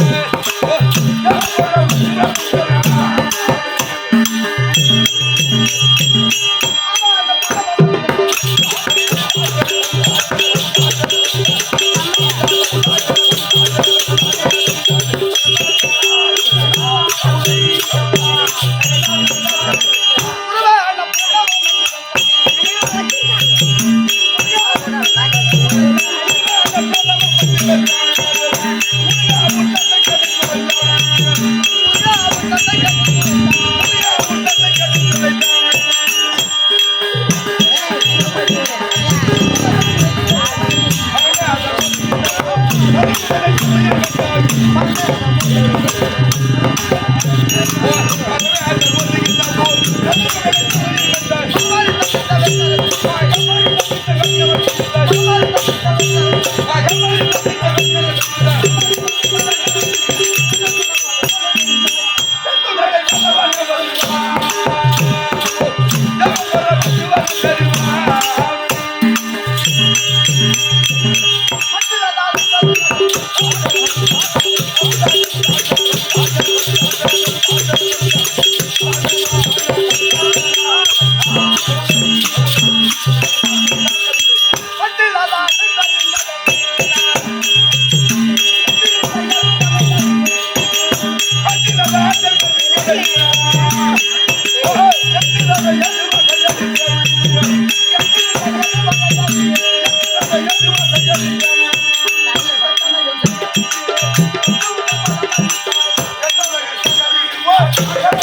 えっ? Yeah.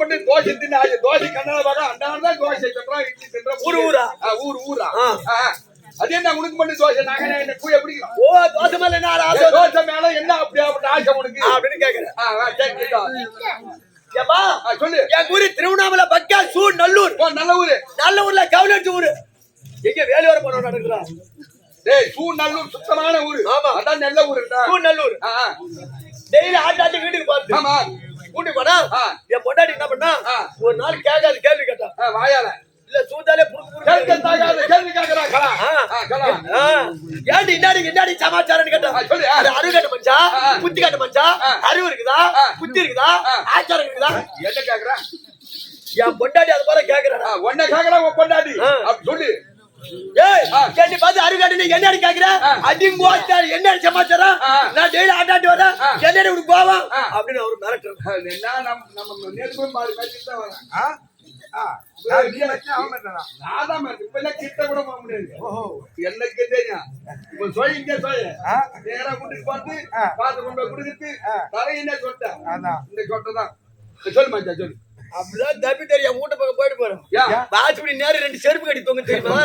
மட்டும் தோசை தின்னு தோசை கண்ணால பார்க்க அண்டான தான் தோசை தின்றான் இட்லி தின்றான் ஊரு ஊரா? ஊர் ஊரா. அது என்ன உனக்கு மட்டும் தோசை? நாங்க என்ன கூய பிடிக்கலாம் ஓ தோசை மேல என்ன ஆசை? தோசை மேல என்ன அப்படி அப்படி ஆசை உனக்கு? அப்படின்னு கேக்குறேன். சரி. ஏப்பா சொல்லு. என் ஊரு திருவண்ணாமலை பக்கா சூ நல்லூர். நல்ல ஊரு. நல்ல ஊர்ல கவுலட்சி ஊரு எங்க வேலையோர நடக்குறா டேய் சூநல்லூர் சுத்தமான ஊரு. ஆமா. அதான் நல்ல ஊருடா. சூ நல்லூர். டெய்லி ஆட்டாட்டி வீட்டுக்கு பார்த்து. ஆமா. கூட்டி போனா. என் பொண்டாட்டி என்ன பண்ணா. ஒரு நாள் கேட்காது கேள்வி கேட்டா ஆ, வாயால இல்ல தாகாத கேள்வி ஆ. ஏன்டி இன்னாடி இன்னாடி சமாச்சாரம்னு கேட்டா அறிவு கட்ட மனுஷா. புத்தி கட்ட மனுஷா. அறிவு இருக்குதா. புத்தி இருக்குதா. ஆச்சாரம் இருக்குதா என்ன கேக்குறா என் பொண்டாட்டி அது போல கேக்குறா உன்ன கேக்குறா உன். அப்படி சொல்லு. கேட்டி பார்த்து அறிவு கட்டி நீ என்னடி கேக்குற? போச்சாரு என்ன சமாச்சாரம். நான் டெய்லி ஆட்டாட்டி வரேன் உனக்கு கோவம் ஆ. அப்படின்னு அவரு அது என்ன நம்ம நம்ம போய் மாறி பேசிட்டு தான் வரேன் ஆ? ஆ, நான் நீ வச்சா அவன் வச்சானா? நான் தான் மாறி இப்ப எல்லாம் கிட்ட கூட போக முடியாது. எனக்கு தெரியும் இப்ப சொல்லி இங்க சொல்லு? நேரா கூட்டிட்டு பார்த்து. பார்த்து கொண்டு போய் கொடுத்துட்டு ஆ. தலை என்ன சொல்லிட்டேன் அதான். இந்த சொட்டை தான். சொல்லு மச்சா சொல்லு. அப்படிதான் தப்பி தெரியும். வீட்டு பக்கம் போயிட்டு போறோம் வாட்ச்படி நேரம் ரெண்டு செருப்பு கட்டி தொங்க தெரியுமா?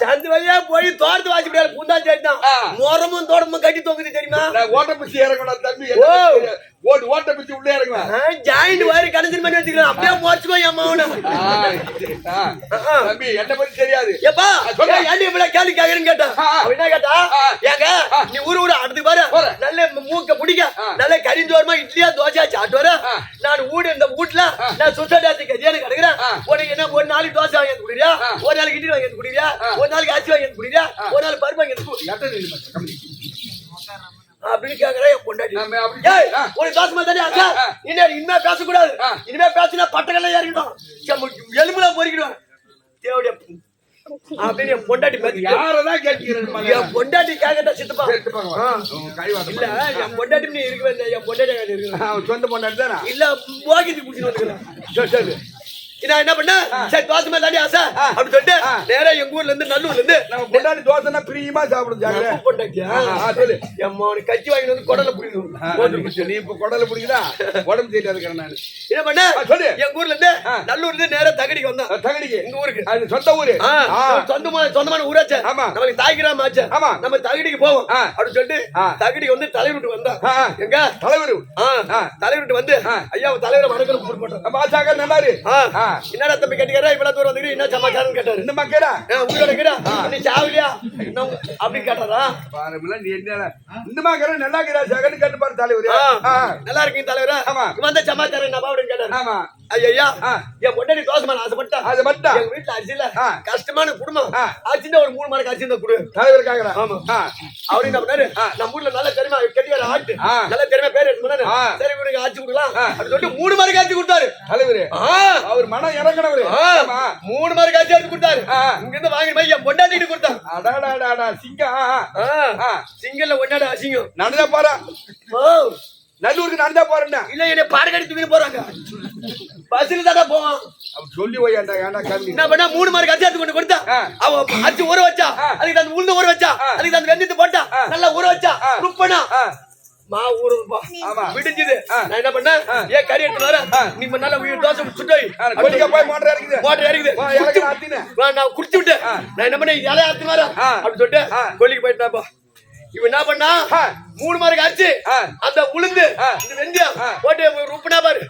சந்து வழியா போய் தோட்டத்து வாட்ச்படியால பூந்தா சரிதான் ஆ. மோரமும் தோட்டமும் கட்டி தொங்குது தெரியுமா? நான் ஓட்ட பிச்சு இறங்கணும் தம்பி. ஓட்டு ஓட்ட பிச்சு உள்ளே இறங்குவேன் ஜாயிண்ட் வயிறு கணக்கு பண்ணி வச்சுக்கிறேன் அப்படியே மோச்சுக்கோ என் மகனை. தம்பி என்ன பத்தி தெரியாது ஏப்பா. ஏன் இவ்வளவு கேள்வி கேக்குறேன்னு கேட்டா என்ன கேட்டா. ஏங்க நீ ஊரு ஊரு அடுத்து பாரு. நல்ல மூக்க பிடிக்க. நல்ல கரிஞ்சோரமா இட்லியா தோசையா சாப்பிட்டு வர. நான் வீடு இந்த வீட்டுல நான் சுத்தாட்டி கஜியான கிடக்குறேன். உனக்கு என்ன ஒரு நாளைக்கு தோசை வாங்கி ஆ. ஒரு நாளைக்கு இட்லி வாங்கி ஆ. ஒரு நாளைக்கு அரிசி வாங்கி ஆ. ஒரு நாள் பருப்பு வாங்கி அப்படின்னு கேக்குறேன் என் பொண்டாட்டி. ஒரு தோசை மாதிரி தானே ஆச்சா ஆ. இனிமே பேசக்கூடாது. இனிமே பேசினா பட்டக்கல்ல ஏறிடும் எலும்புல பொறிக்கிடுவான் தேவடைய அப்படின்னு என் பொண்டாட்டி யாரதான் கேட்கிறேன்? என் பொண்டாட்டி கேக்கட்டா சித்தப்பா. இல்ல என் பொண்டாட்டி நீ இருக்கவே இல்லை என் பொண்டாட்டி சொந்த பொண்டாட்டி தானே? இல்ல போகிட்டு குடிச்சு வந்துக்கிறேன் சரி, சரி. நான் என்ன பண்ணேன் சரி தோசை மாதிரி தாண்டி ஆசை அப்படின்னு சொல்லிட்டு. நேரா எங்க ஊர்ல இருந்து நல்லூர்ல இருந்து நம்ம பிரியமா சாப்பிடும் சொல்லு. கச்சி வாங்கிட்டு வந்து குடல நீ இப்ப குடலை பிடிக்குதா? உடம்பு சரியில்லாத இருக்கிறேன் நானு. என்ன பண்ண சொல்லு. எங்க ஊர்ல இருந்து. நல்லூர்ல இருந்து நேரா தகடிக்கு வந்தேன் அஹ், தகடிக்கு. எங்க ஊருக்கு அது சொந்த ஊரு. சொந்தமான சொந்தமான ஊராச்சே ஆமா. நமக்கு தாய் கிராமம் ஆச்சே ஆமா. நம்ம தகடிக்கு போவோம். அப்படின்னு சொல்லிட்டு. தகடிக்கு வந்து தலைவர் வந்தா ஆ, ஆ. எங்க தலைவரு ஆ, ஆ. தலைவர் வந்து. ஐயா தலைவரை நல்லாரு ஆ. ஆ. என்னடா தம்பி கேட்டுக்கிறா? இவ்வளவு தூரம் வந்து என்ன சமாச்சாரம் கேட்டாரு? இந்த மக்களா ஆ, உங்களோட கிடா நீ சாவலியா? அப்படின்னு கேட்டாரா? பாருங்களா நீ என்ன? இந்த மக்கள் நல்லா இருக்கிறா கேட்டு பாரு தலைவரு. நல்லா இருக்கீங்க தலைவரா. ஆமா. வந்த சமாச்சாரம் என்ன அப்படின்னு கேட்டாரு. ஆமா. ஐயா. என் பொண்டாடி தோசை ஆசைப்பட்டா. அது மட்டும் எங்க வீட்டுல அரிசி இல்ல. ஆ. கஷ்டமான குடும்பம். ஆ. ஆச்சுன்னா ஒரு மூணு மணிக்கு அரிசி கொடு. தலைவர் கேக்குறா. ஆமா. அவரு என்ன பண்ணாரு. நம்ம ஊர்ல நல்ல தெரியுமா கெட்டிக்கார ஆட்டு. நல்ல தெரியுமா பேர் எடுத்து. சரி இவனுக்கு ஆச்சு கொடுக்கலாம். ஆ. அப்படின்னு சொல்லிட்டு மூணு மணிக்கு ஆச்சு கொடுத்தாரு. தலைவரு. அவர் மனம் இறங்கினவரு. மூணு ஆச்சு எடுத்து கொடுத்தாரு. இங்க இருந்து வாங்கி போய் என் பொண்டாட்டிட்டு கொடுத்தாரு அடாடாடாடா சிங்கம். சிங்கல்ல ஒன்னாட அசிங்கம் நடந்தா ஓ நல்லூருக்கு நடந்தா போறேன்டா இல்ல என்ன பாடகடி தூக்கி போறாங்க பஸ்ல தானே அவர் சொல்லி போயாண்டா ஏன்டா கம்மி என்ன பண்ணா மூணு மார்க் அரிசி எடுத்து கொண்டு கொடுத்தா ஆ. அவ அரிசி ஊற வச்சா. அதுக்கு அந்த உளுந்து ஊற வச்சா. அதுக்கு அந்த வெந்தயத்தை போட்டா. நல்லா ஊற வச்சா ஆ. ருப்பனா மா ஆமா. விடிஞ்சது ஆ. நான் என்ன பண்ணேன். ஏன் கறி எடுத்து வர. நீ நல்லா உயிர் தோசை சுட்டோய் போய் மோட்டர் இறக்குது மோட்டர் இறக்குது. வா, நான் குடிச்சு விட்டேன். நான் என்ன பண்ணேன் இலைய ஆத்து வர ஆ. அப்படி சொல்லிட்டு. கொல்லிக்கு போயிட்டாப்பா இவன் என்ன பண்ணா. மூணு மார்க் அரிசி ஆ. அந்த உளுந்து. இந்த வெந்தயம். போட்டு ருப்பனா பாரு.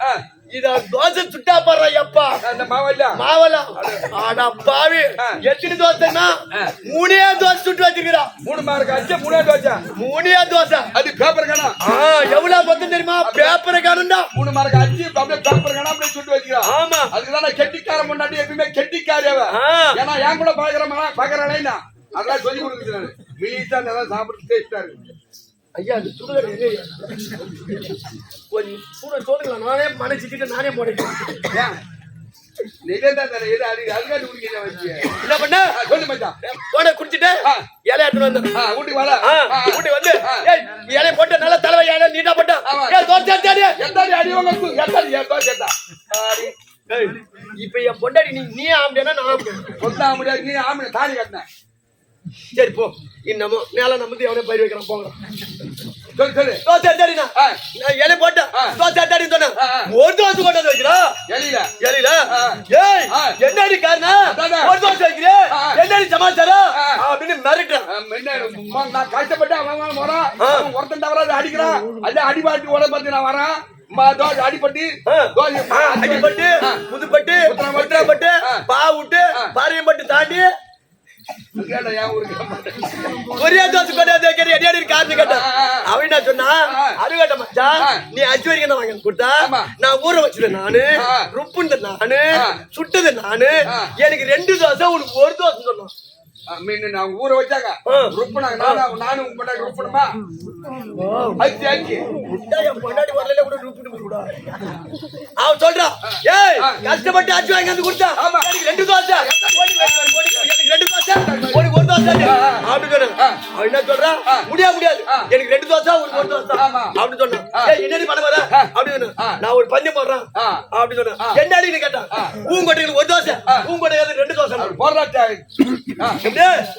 இத தோசை சுட்டா பாரு எப்பா அந்த மாவல்ல மாவெல்லாம். ஆடா பாவி. எத்தனை தோசைன்னா? மூணே தோசை சுட்டு வச்சிருக்கிறான் மூணு மார்க் அடிச்சு மூணாவது வச்சா மூணே தோசை. அது பேப்பர் கணா எவ்வளவு மொத்தம் தெரியுமா? பேப்பரை காணுண்டா மூணு மார்க் அடிச்சு அப்படியே பேப்பர் கணா அப்படியே சுட்டு வச்சுக்கிறான் ஆமா. அதுக்குதான் நான் கெட்டிக்கார முன்னாடி எப்பயுமே கெட்டிக்காரி அவ. ஆ. ஏன்னா என் கூட பாக்குறமா பாக்குறானே அதெல்லாம் சொல்லி கொடுக்குறேன் மிலிட்டா நல்லா சாப்பிட்டு டேஸ்டா இருக்கு. ஐயா அந்த எங்க? கொஞ்சம் சுட சொல்லுங்களா நானே மனைச்சிட்டு நானே போடுறேன் என்ன பண்ண? சொல்லு மச்சான். போன குடிச்சிட்டு ஆ. இலைய எடுத்துட்டு வந்தேன் ஆ, வீட்டுக்கு வாடா. வீட்டுக்கு வந்து. ஏய் இலைய போட்டு நல்லா தலைவை இலை நீட்டா போட்ட. சாடி எத்தாடி அடி உங்க எத்தாடி எத்தோ ஏய் இப்ப என் பொண்டாடி நீ நீ ஆம்படியா நான் முடியாது நீ ஆம்பளை தாலி கட்டின. சரி போ. இன்னமும் மேல நம்பி அவனே பயிர் வைக்கிறான் போங்க சொல்லு சொல்லு தோசை. நான் இலை போட்டேன். தோசை சாடின்னு சொன்னேன். ஒரு தோசை கொண்டு வந்து வைக்கிறா எலியில எலில ஆ. ஏய் ஆ. என்னடி காரணம். ஒரு தோசை வைக்கிறே ஆ. என்னடி சமாச்சாரம். அப்படின்னு மிரட்டுறேன் என்ன, நான் கஷ்டப்பட்டு அவன் வரான் ஒருத்தன் தவறாது அடிக்கிறான் அல்ல அடிபாட்டி உடம்பு பார்த்து நான் வரேன் அடிப்பட்டு ஆ. புதுப்பட்டு ஆ. பாவுட்டு. பாரியம்பட்டு தாண்டி கேட்டா. ஒரே தோசை கொண்டு வந்து வைக்கிற எடி அடி காரணம் கேட்டான். அவன் என்ன சொன்னா. அருகட்ட. நீ அஞ்சு வரைக்கும் தான் வாங்கி கொடுத்தா. நான் ஊற வச்சது நானு ஆ. ருப்புனது நானு. சுட்டது நானு. எனக்கு ரெண்டு தோசை உனக்கு ஒரு தோசை சொன்னான் மீன் நான் ஊற வச்சாங்க. ருப்புனாங்க நானும் நானும் உங்க முன்னாடி ருப்பணுமா முட்டை என் பொண்டாட்டி வரல கூட ருப்புட்டு போடா அவன் சொல்றான் ஏய். கஷ்டப்பட்டு அச்சு வாங்கி வந்து கொடுத்தா ஆமா. ரெண்டு தோசை ரெண்டு தோசை உனக்கு ஒரு தோசை ஆ, ஆ. அப்படி சொன்னான் ஆ. அவன் என்ன சொல்றான். முடியாது முடியாது. எனக்கு ரெண்டு தோசை உனக்கு ஒரு தோசை ஆமா. அப்படி சொன்னான் ஆ. ஏய் என்னடி பண்ண வர ஆ. அப்படி சொன்னான் ஆ. நான் ஒரு பஞ்சம் போடுறேன் ஆ. அப்படி சொன்னேன். என்னடி கேட்டான். பூங்கொட்டைகளுக்கு ஒரு தோசை. பூங்கொட்டைகளுக்கு ரெண்டு தோசை அவர்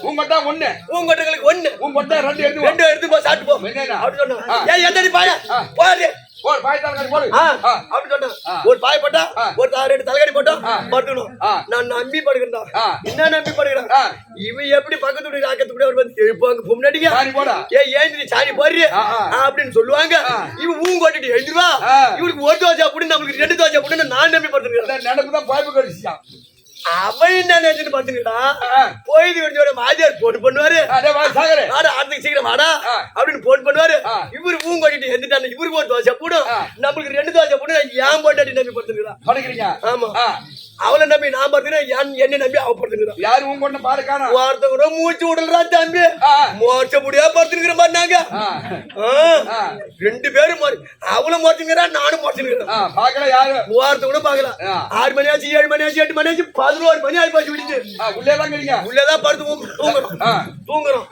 உங்கள்கிட்ட ஒண்ணு பூங்கொட்டைகளுக்கு ஒண்ணு உங்கள்கிட்ட ரெண்டு எடுத்து வா. ரெண்டு எடுத்து போ சாப்பிட்டு போ? அப்படி சொன்னான் ஆ. ஏய் என்னடி பாயா போடு. அப்படி. ஆ. ஒரு பாய் போட்டா. ஒரு ரெண்டு தலைகடி போட்டா ஆ. படுக்கணும். நான் நம்பி படுக்கிறா ஆ. என்ன நம்பி படுக்கிறேன். இவன் எப்படி பக்கத்து வீடு ராக்கத்து கூட அவர் வந்து எழுப்பாங்க பொம்னாடிங்க சாணி போடா. ஏ ஏன் போடுறிய ஆ, ஆ. அப்படின்னு சொல்லுவாங்க. இவன் ஊங்க கொட்டிட்டு எழுந்துருவா. இவனுக்கு ஒரு தோசை அப்படின்னு நம்மளுக்கு ரெண்டு தோசை அப்படின்னு நான் நம்பி படுத்துக்கிறேன் இந்த நடப்பு தான் பாய்ப்பு கழிச்சிட்டான் அவன் என்ன நினைச்சிட்டு படுத்துக்கிட்டா ஆ. போயிட்டு வெடிச்சோட வாத்தியார் போட்டு பண்ணுவாரு. வாடா அடுத்துக்கு சீக்கிரம் வாடா ஆ. அப்படின்னு போன் பண்ணுவாரு. இவரு பூங்க கொட்டிட்டு எந்திட்டாங்க இவருக்கு ஒரு தோசை போடும். நம்மளுக்கு ரெண்டு தோசை போடும் ஏன் போட்டாடி நம்பி படுத்துக்கிறான் ஆமா. அவளை நம்பி நான் படுத்துக்கிறேன் என்ன நம்பி அவ படுத்துக்கிறான் யாரு உங்க கொண்ட காணோம் வார்த்தை கூட மூச்சு விடலா தம்பி. மோச்ச முடியா படுத்துக்கிற மாதிரி நாங்க. ரெண்டு பேரும் அவளும் மோச்சுங்கிறான் நானும் மோச்சுங்கிறேன் ஆ, பார்க்கல யாரு? வார்த்தை கூட பாக்கல. ஆறு மணி ஆச்சு ஏழு மணி ஆச்சு எட்டு மணி ஆச்சு பதினோரு மணி ஆகி போச்சு விடுச்சு ஆ, உள்ளே தான் இருக்கீங்க உள்ளதான் படுத்து தூங்க- தூங்குறோம். தூங்குறோம்.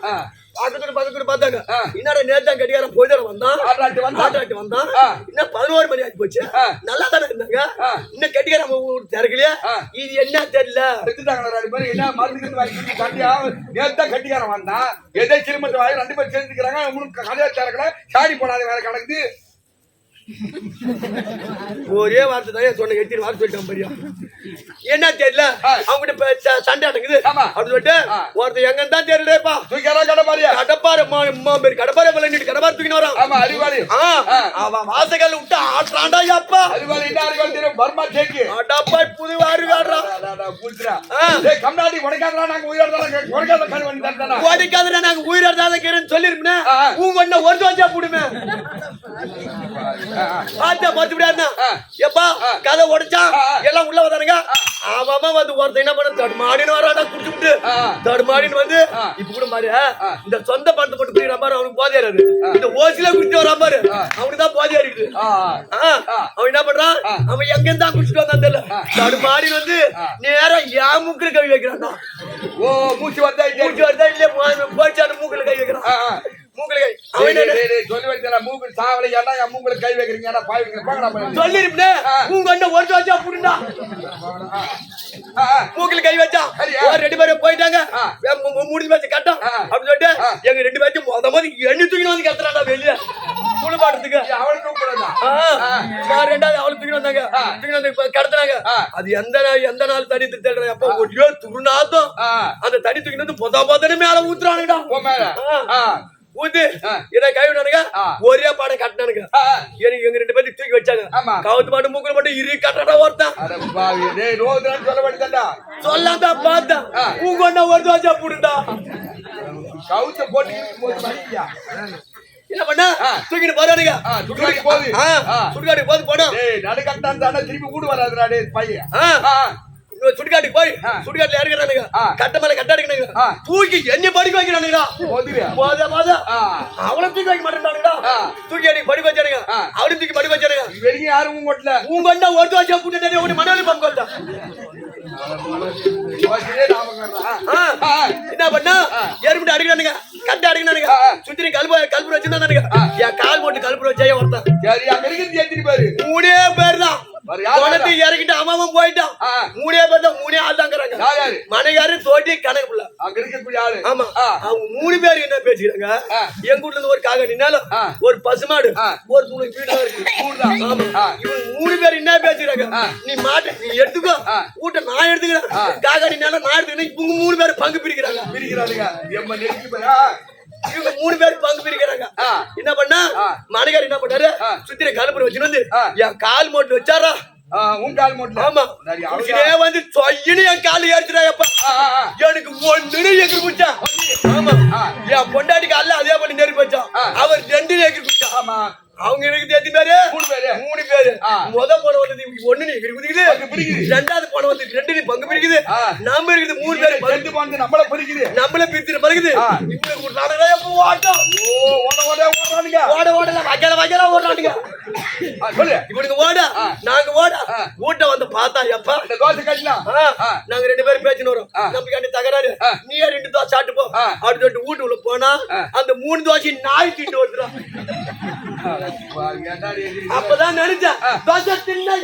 பக்கத்துல பக்கத்துல பார்த்தாங்க. என்னடா நேத்து தான் கடிகாரம் போய் தர வந்தான் ஆட்டாட்டி வந்தா? ஆட்டாட்டி வந்தான். இன்னும் பதினோரு மணி ஆகி போச்சு. நல்லா தானே இருந்தாங்க. இன்னும் கடிகாரம் திறக்கலையா. இது என்ன தெரியல என்ன மருந்து கட்டியா நேத்து தான் கட்டிக்காரன் வந்தான் எதே சிறுமத்தை வாங்கி ரெண்டு பேரும் சேர்ந்துக்கிறாங்க உங்களுக்கு கதையா திறக்கல சாடி போனாது வேற கணக்கு ஒரே வார்த்தை தான் சொன்ன எத்தனை வார்த்தை சொல்லிட்டான் பெரியா? என்ன தெரியல. அவங்க சண்டை அடங்குது. அப்படின்னு சொல்லிட்டு. ஒருத்தர் எங்க தான் தெரியலப்பா கடப்பாரு அம்மா பேர் கடப்பாரு விளையாண்டு கடப்பாரு தூக்கின்னு வரான். ஆமா அறிவாளி. அவன் வாசகால விட்டு ஆட்டுறான்டா அப்பா. அறிவாளி என்ன அறிவாளி தெரியும்? பர்மா கேக்கு அடப்பா புது வாரு. ஏய் கம்னாடி உனக்காதலாம் நாங்க உயிரோட தரதானா ஓடிக்காதுடா நாங்க உயிரோட இருக்கிறேன்னு சொல்லிருப்பேன் ஆ. உங்க ஒண்ணு ஒரு தோஞ்சா புடுமே. பார்த்தா பார்த்து விடாருனா. எப்பா. கதை உடைச்சான். எல்லாம் உள்ள வந்தானுங்க அவன் வந்து ஒருத்தன் என்ன பண்ண தடுமாடின்னு வராடா குடிச்சுட்டு. தடுமாடின்னு வந்து. இப்ப கூட. இந்த சொந்த பணத்தை போட்டு குடிக்கிற மாதிரி அவனுக்கு போதையாரு இந்த ஓசில குடிச்சு வரா பாரு அவனுக்கு தான் போதையா இருக்குது ஆ ஆ, அவன் என்ன பண்றான். அவன் எங்க இருந்தா குடிச்சிட்டு வந்தான் தெரியல தடுமாடி வந்து ஆ. நேரா என் மூக்குல கை வைக்கிறான்டா ஓ மூச்சு இங்கே மூச்சு வருதா இல்ல போச்சு அந்த மூக்குல கை வைக்கிறான் சொல்லி வைத்தல மூக்கு சாவலை ஏன்டா என் மூக்குல கை வைக்கிறீங்க? ஏன்டா பாய் வைக்கிறீங்க? அண்ணன் வச்சா புடுண்டா. மூக்குல கை வச்சா ரெண்டு பேரும் போயிட்டாங்க. முடிஞ்சு வச்சு கட்டம். ஆ. அப்படின்னு சொல்லிட்டு. எங்க ரெண்டு பேர்த்தையும் மொத மாதிரி எண்ணி தூக்கிட்டு வந்து கத்துறாடா வெளிய. குளிப்பாட்டத்துக்கு அவளை ரெண்டாவது அவளை தூக்கிட்டு வந்தாங்க? ஆ. தூக்கிட்டு வந்து கடத்துனாங்க. அது எந்த நாள் எந்த நாள் தண்ணி தேடுற அப்ப ஒட்டியோ துருநாத்தம் ஆ. அந்த தண்ணி தூக்கிட்டு வந்து பொதா பொதனு மேல. ஊத்துறானுடா மேல ஊத்து. என்ன கை விடானுங்க ஆ. ஒரே பாடம் கட்டினானுங்க. எனக்கு எங்க ரெண்டு பேரும் தூக்கி வச்சாங்க. கவுத்து பாட்டு மூக்குல மட்டும் இரு கட்டடா ஒருத்தன் சொல்ல வேண்டியதான்டா. சொல்லாத பார்த்தா. உங்க ஒண்ணா ஒரு தோசை போடுடா கவுத்த போட்டு? என்ன பண்ண. தூக்கிட்டு போறானுங்க ஆ, சுடுகாட்டுக்கு போகுது. போது போனோம் டேய், நடுக்கட்டான் தானே, திருப்பி வீடு வராதுடா, பையன். சுடுகாட்டுக்கு போய். சுடுகாட்டுல இறங்குறானுங்க. கட்ட மேல கட்ட அடிக்கிறானுங்க ஆ. தூக்கி என்ன படிக்க வைக்கிறானுங்களா போதுவியா? போத போத ஆ. அவளை தூக்கி வைக்க மாட்டேன்டானுங்களா ஆ. தூக்கி அடி படிக்க வச்சானுங்க ஆ. அவளையும் தூக்கி படிக்க வச்சானுங்க வரைக்கும் யாரும் உங்க வீட்டுல உங்க அண்ணா ஒரு தோசை புட்டு ஒரு மணல் பங்கு வந்தா யோசிச்சே ஞாபகம் வருதா? ஆ. ஆ, ஆ. என்ன பண்ணா அடிக்கிறானுங்க கட்ட அடிக்கிறானுங்க. சுத்திரி கல்பு கல்பு வச்சிருந்தானுங்க. என் கால் போட்டு கல்பு வச்சே ஒருத்தன் சரி, அங்க இருக்கிறது ஏத்திட்டு பாரு. மூணே பேர் தான் குணத்தை இறக்கிட்டு அவன் போயிட்டான். மூணே பேர் தான் மூணே ஆள் தாங்கிறாங்க யார் யாரு? மனையாரு தோட்டி கணக்கு பிள்ளை அங்க இருக்கக்கூடிய ஆளு. ஆமா. அவங்க மூணு பேர் என்ன பேசிக்கிறாங்க. எங்க வீட்ல இருந்து ஒரு காக நின்னாலும். ஒரு பசுமாடு. ஒரு துணை வீடு இருக்கு. ஆமா. இவங்க மூணு பேர் என்ன பேசுறாங்க ஆ. நீ மாட்ட நீ எடுத்துக்கோ ஆ. ஊட்ட நான் எடுத்துக்கிறேன். காக நின்னாலும் நான் எடுத்துக்கிறேன் இவங்க மூணு பேர் பங்கு பிரிக்கிறாங்க பிரிக்கிறானுங்க. எம்ம. ஆ, இவங்க மூணு பேர் பங்கு பிரிக்கிறாங்க. என்ன பண்ணா ஆ. மணிகார் என்ன பண்ணாரு. சுத்திர கலப்புற வச்சுட்டு வந்து. என் கால் போட்டு வச்சாரா உன் கால் மூட்டுல. ஆமா அவ்வளவுதான். வந்து சொய்யின்னு என் கால் ஏறிச்சுடாயப்பா. எனக்கு ஒண்ணுன்னு எகிரி குச்சா ஆமா. என் பொண்டாட்டி கால்ல அதே பண்ணி நெருப்பி வச்சான். அவர் ரெண்டு எகிரி குச்சா ஆமா. அவங்க எனக்கு தேத்தி பேரு மூணு பேரு. மூணு பேரு. முத போன வந்து ஒண்ணு நீ பங்கு பிரிக்குது. ரெண்டாவது போன வந்து ரெண்டு நீ பங்கு பிரிக்குது ஆ. நாம இருக்குது மூணு பேரு பங்கு. பாண்டு நம்மள பிரிக்குது. நம்மள பிரித்து பழகுது. இவங்களுக்கு ஒரு நாடகம் எப்போ ஓட்டம் ஓ, ஓட, ஓட, ஓடுறானுங்க. ஓட ஓடல வகையில வகையில ஓடுறானுங்க சொல்லு. இவனுக்கு ஓட. நாங்க ஓட. ஊட்ட வந்து பார்த்தா எப்பா இந்த தோசை கட்டலாம். நாங்க ரெண்டு பேரும் பேசின்னு வரோம். நமக்கு அன்னைக்கு தகராறு. நீயே ரெண்டு தோசை சாப்பிட்டு போ ஆ. அப்படி சொல்லிட்டு வீட்டு உள்ள போனா. அந்த மூணு தோசை நாய் திட்டு வருதுடா அப்பதான் நினைச்சேன் ஆ. தோசை தின்னை